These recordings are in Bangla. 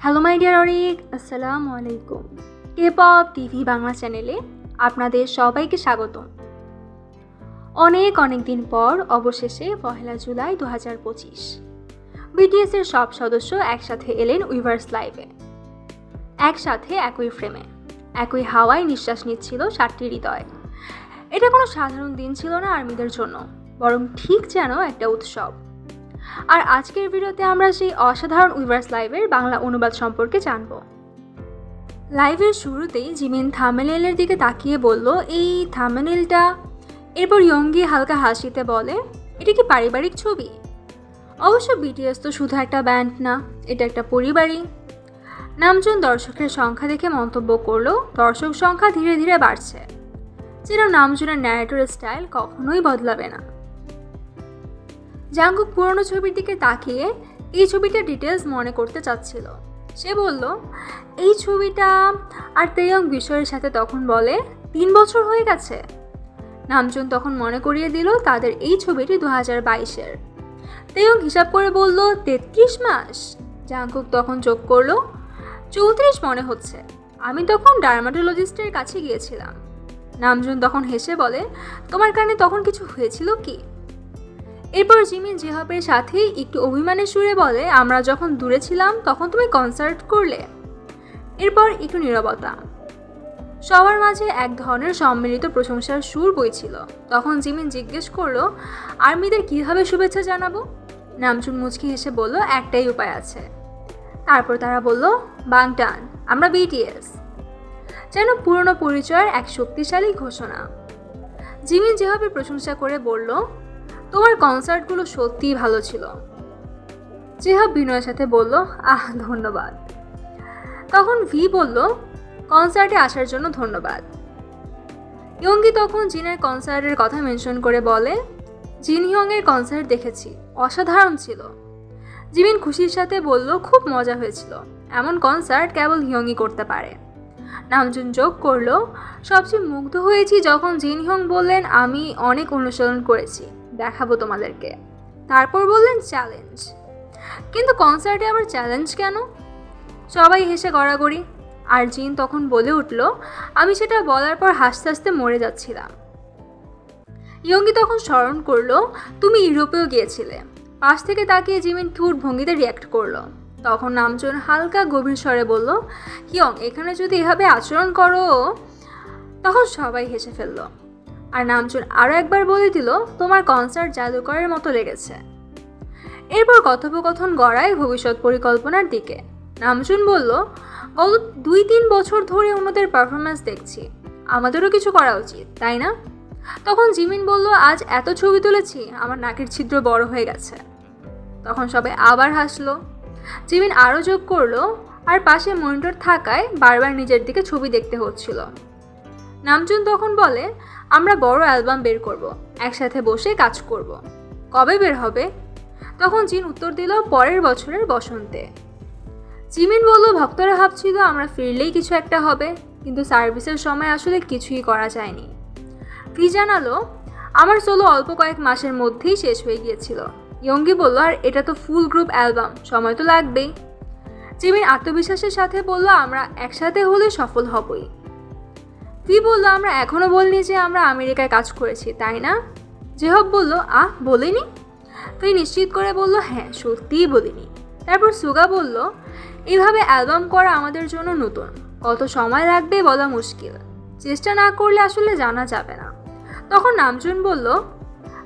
হ্যালো মাই ডিয়ার অরিক আসসালামু আলাইকুম কে পপ টিভি বাংলা চ্যানেলে আপনাদের সবাইকে স্বাগতম। অনেক অনেক দিন পর, অবশেষে পহেলা জুলাই দু হাজার পঁচিশ বিটিএসের সব সদস্য একসাথে এলেন উইভার্স লাইভে একসাথে একই ফ্রেমে একই হাওয়ায় নিঃশ্বাস নিচ্ছিল সাতটি হৃদয়। এটা কোনো সাধারণ দিন ছিল না আর্মিদের জন্য। বরং ঠিক যেন একটা উৎসব। আর আজকের ভিডিওতে আমরা সেই অসাধারণ উইভার্স লাইভের বাংলা অনুবাদ সম্পর্কে জানব। লাইভের শুরুতেই জিমিন থামেনেলের দিকে তাকিয়ে বলল, এই থামেনেলটা এরপর ইয়ঙ্গি হালকা হাসিতে বলে, এটা কি পারিবারিক ছবি? অবশ্য বিটিএস তো শুধু একটা ব্যান্ড না, এটা একটা পরিবারই। নামজন দর্শকের সংখ্যা দেখে মন্তব্য করল, দর্শক সংখ্যা ধীরে ধীরে বাড়ছে। যেন নামজনের ন্যারেটর স্টাইল কখনোই বদলাবে না। জাঙ্কুক পুরনো ছবির দিকে তাকিয়ে এই ছবিটার ডিটেলস মনে করতে চাচ্ছিল। সে বলল, এই ছবিটা আর তেয়ং বিষয়ের সাথে তখন বলে তিন বছর হয়ে গেছে নামজুন তখন মনে করিয়ে দিল তাদের এই ছবিটি দু হাজার বাইশের। তেয়ং হিসাব করে বলল, তেত্রিশ মাস জাঙ্কুক তখন যোগ করল, চৌত্রিশ মনে হচ্ছে। আমি তখন ডার্মাটোলজিস্টের কাছে গিয়েছিলাম নামজুন তখন হেসে বলে, তোমার কারণে তখন কিছু হয়েছিল কি? এরপর জিমি জেহাবের সাথে একটু অভিমানের সুরে বলে, আমরা যখন দূরে ছিলাম, তখন তুমি কনসার্ট করলে। এরপর একটু নীরবতা। সবার মাঝে এক ধরনের সম্মিলিত প্রশংসার সুর বইছিল। তখন জিমিন জিজ্ঞেস করল, আর্মিদের কীভাবে শুভেচ্ছা জানাব? নামচুন মুচকি হেসে বলল, একটাই উপায় আছে। তারপর তারা বলল, বাংটান, আমরা বিটিএস যেন পুরনো পরিচয়ের এক শক্তিশালী ঘোষণা। জিমিন যেভাবে প্রশংসা করে বলল তোমার কনসার্টগুলো সত্যিই ভালো ছিল। জেহাব বিনয়ের সাথে বলল, আহ, ধন্যবাদ। তখন ভি বলল কনসার্টে আসার জন্য ধন্যবাদ। ইয়ঙ্গি তখন জিনের কনসার্টের কথা মেনশন করে বলে, জিন হিয়ংয়ের কনসার্ট দেখেছি, অসাধারণ ছিল। জিমিন খুশির সাথে বলল, খুব মজা হয়েছিল। এমন কনসার্ট কেবল হিয়ংই করতে পারে। নামজুন যোগ করল, সবচেয়ে মুগ্ধ হয়েছি যখন জিন হিয়ং বললেন, আমি অনেক অনুসরণ করেছি দেখাবো তোমাদেরকে। তারপর বললেন চ্যালেঞ্জ কিন্তু কনসার্টে আবার চ্যালেঞ্জ কেন? সবাই হেসে গড়াগড়ি। আর জিন তখন বলে উঠল, আমি সেটা বলার পর হাসতে হাসতে মরে যাচ্ছিলাম। ইয়ঙ্গি তখন স্মরণ করল, তুমি ইউরোপেও গিয়েছিলে। পাশ থেকে তাকিয়ে জিমিন ঠুট ভঙ্গিতে রিয়াক্ট করল। তখন নামজন হালকা গভীর স্বরে বলল হিয়ং এখানে যদি এভাবে আচরণ করো? তখন সবাই হেসে ফেলল। আর নামচুন আরও একবার বলে দিল, তোমার কনসার্ট জাদুকরের মতো লেগেছে। এরপর কথোপকথন গড়ায় ভবিষ্যৎ পরিকল্পনার দিকে। নামচুন বলল, গত দুই তিন বছর ধরে ওনাদের পারফরমেন্স দেখছি। আমাদেরও কিছু করা উচিত, তাই না? তখন জিমিন বলল, আজ এত ছবি তুলেছি, আমার নাকের ছিদ্র বড় হয়ে গেছে। তখন সবাই আবার হাসলো। জিমিন আরও যোগ করল, আর পাশে মনিটর থাকায় বারবার নিজের দিকে ছবি দেখতে হচ্ছিল। নামচুন তখন বলে, আমরা বড় অ্যালবাম বের করব, একসাথে বসে কাজ করব। কবে বের হবে? তখন জিন উত্তর দিল, পরের বছরের বসন্তে। জিমিন বলল, ভক্তরা ভাবছিল আমরা ফিরলেই কিছু একটা হবে, কিন্তু সার্ভিসের সময় আসলে কিছুই করা যায়নি। ফি জানালো, আমার সোলো অল্প কয়েক মাসের মধ্যেই শেষ হয়ে গিয়েছিল। ইয়ঙ্গি বলল, আর এটা তো ফুল গ্রুপ অ্যালবাম সময় তো লাগবেই। জিমিন আত্মবিশ্বাসের সাথে বলল, আমরা একসাথে হলে সফল হবই। ফি বলল? আমরা এখনও বলিনি যে আমরা আমেরিকায় কাজ করেছি, তাই না? জেহব বলল, আহ, বলিনি? তুই নিশ্চিত করে বলল হ্যাঁ সত্যিই বলিনি। তারপর সুগা বলল এইভাবে অ্যালবাম করা আমাদের জন্য নতুন। কত সময় লাগবে বলা মুশকিল। চেষ্টা না করলে আসলে জানা যাবে না। তখন নামজুন বলল,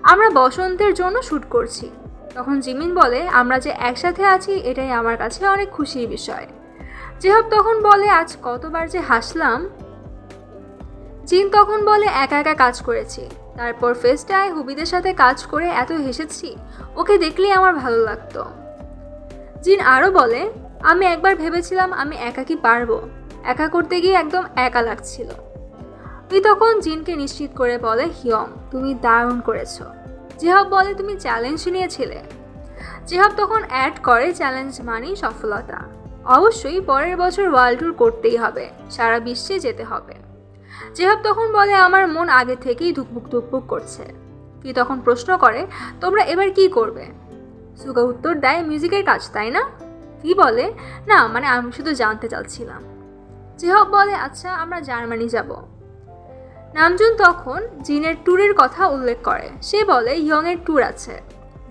আমরা বসন্তের জন্য শ্যুট করছি। তখন জিমিন বলে, আমরা যে একসাথে আছি, এটাই আমার কাছে অনেক খুশির বিষয়। জেহব তখন বলে, আজ কতবার যে হাসলাম জিন তখন বলে, একা একা কাজ করেছি। তারপর ফেস্টায় হুবিদের সাথে কাজ করে এত হেসেছি, ওকে দেখলেই আমার ভালো লাগতো। জিন আরও বলে, আমি একবার ভেবেছিলাম আমি একা কি পারব। একা করতে গিয়ে একদম একা লাগছিল তুই তখন জিনকে নিশ্চিত করে বলে হিয়ং তুমি দারুণ করেছ। জেহব বলে, তুমি চ্যালেঞ্জ নিয়েছিলে। জেহব তখন অ্যাড করে, চ্যালেঞ্জ মানেই সফলতা। অবশ্যই পরের বছর ওয়ার্ল্ড ট্যুর করতেই হবে। সারা বিশ্বে যেতে হবে। জেহাব তখন বলে আমার মন আগে থেকেই ধুকপুক ধুকপুক করছে। কি তখন প্রশ্ন করে, তোমরা এবার কি করবে? সুগা উত্তর দেয়, মিউজিকের কাজ, তাই না? কি বলে? না মানে আমি শুধু জানতে চাচ্ছিলাম। জেহব বলে আচ্ছা আমরা জার্মানি যাব। নামজুন তখন জিনের ট্যুরের কথা উল্লেখ করে। সে বলে, ইয়ংয়ের ট্যুর আছে।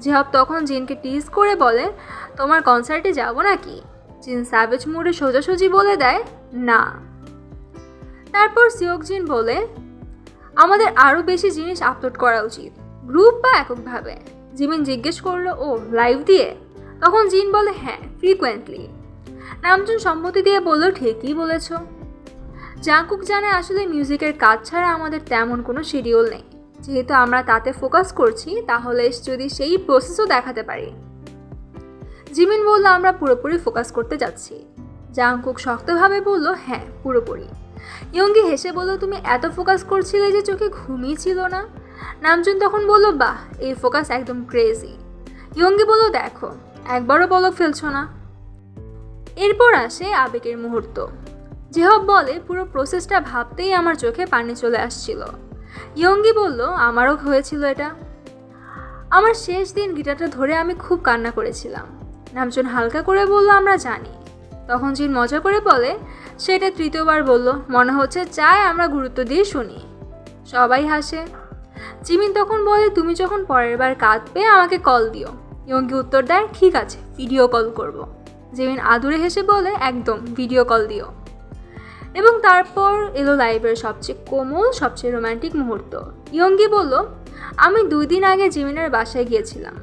জেহব তখন জিনকে টিজ করে বলে, তোমার কনসার্টে যাব নাকি? জিন স্যাভেজ মুডে সোজাসুজি বলে দেয়, না। তারপর সিওক জিন বলে, আমাদের আরও বেশি জিনিস আপলোড করা উচিত, গ্রুপ বা এককভাবে। জিমিন জিজ্ঞেস করল, ও, লাইভ দিয়ে? তখন জিন বলে হ্যাঁ ফ্রিকুয়েন্টলি। নামজুন সম্মতি দিয়ে বলল, ঠিকই বলেছ। জাঙ্কুক জানে আসলে মিউজিকের কাজ ছাড়া আমাদের তেমন কোনো শিডিউল নেই। যেহেতু আমরা তাতে ফোকাস করছি, তাহলে যদি সেই প্রসেসও দেখাতে পারি। জিমিন বলল, আমরা পুরোপুরি ফোকাস করতে যাচ্ছি। জাংকুক শক্তভাবে বলল হ্যাঁ পুরোপুরি। ইয়ঙ্গি হেসে বলল, তুমি এত ফোকাস করছিলে যে চোখে ঘুমিয়ে ছিল না? নামজুন তখন বলল, বাহ, এই ফোকাস একদম ক্রেজি ইয়ঙ্গি বলল, দেখো, একবারও পলক ফেলছো না। এরপর আসে আবেগের মুহূর্ত। জেহব বলে, পুরো প্রসেসটা ভাবতেই আমার চোখে পানি চলে আসছিল। ইয়ঙ্গি বলল, আমারও হয়েছিল এটা। আমার শেষ দিন গিটারটা ধরে আমি খুব কান্না করেছিলাম। নামজন হালকা করে বলল, আমরা জানি। তখন জিন মজা করে বলে সেটা তৃতীয়বার বলল, মনে হচ্ছে চায় আমরা গুরুত্ব দিয়ে শুনি। সবাই হাসে। জিমিন তখন বলে, তুমি যখন পরের বার কাঁদবে, আমাকে কল দিও। ইয়ঙ্গি উত্তর দেয়, ঠিক আছে ভিডিও কল করব। জিমিন আদুরে হেসে বলে, একদম ভিডিও কল দিও। এবং তারপর এলো লাইভের সবচেয়ে কোমল, সবচেয়ে রোমান্টিক মুহূর্ত। ইয়ঙ্গি বলল, আমি দুই দিন আগে জিমিনের বাসায় গিয়েছিলাম।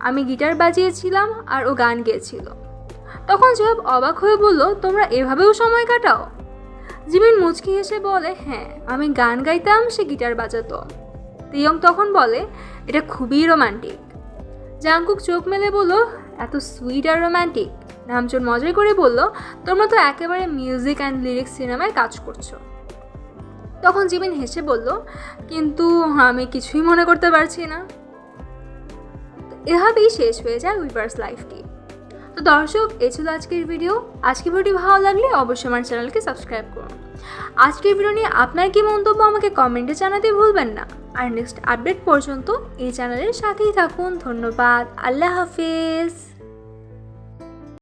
আমি গিটার বাজিয়েছিলাম আর ও গান গেয়েছিল। তখন জবাব অবাক হয়ে বলল, তোমরা এভাবেও সময় কাটাও? জিমিন মুচকি হেসে বলে হ্যাঁ আমি গান গাইতাম, সে গিটার বাজাতো। তিয়ং তখন বলে, এটা খুবই রোমান্টিক। জাংকুক চোখ মেলে বলল, এত সুইট আর রোমান্টিক। নামচুর মজাই করে বলল, তোমরা তো একেবারে মিউজিক অ্যান্ড লিরিক্স সিনেমায় কাজ করছ। তখন জিমিন হেসে বলল, কিন্তু আমি কিছুই মনে করতে পারছি না। এভাবেই শেষ হয়ে যায় উইভার্স লাইফটি। তো দর্শক, এ ছিল আজকের ভিডিও আজকের ভিডিওটি ভালো লাগলে অবশ্যই আমার চ্যানেলকে সাবস্ক্রাইব করুন। আজকের ভিডিও নিয়ে আপনার কি মন্তব্য আমাকে কমেন্টে জানাতে ভুলবেন না। আর নেক্সট আপডেট পর্যন্ত এই চ্যানেলের সাথেই থাকুন। ধন্যবাদ। আল্লাহ হাফিজ।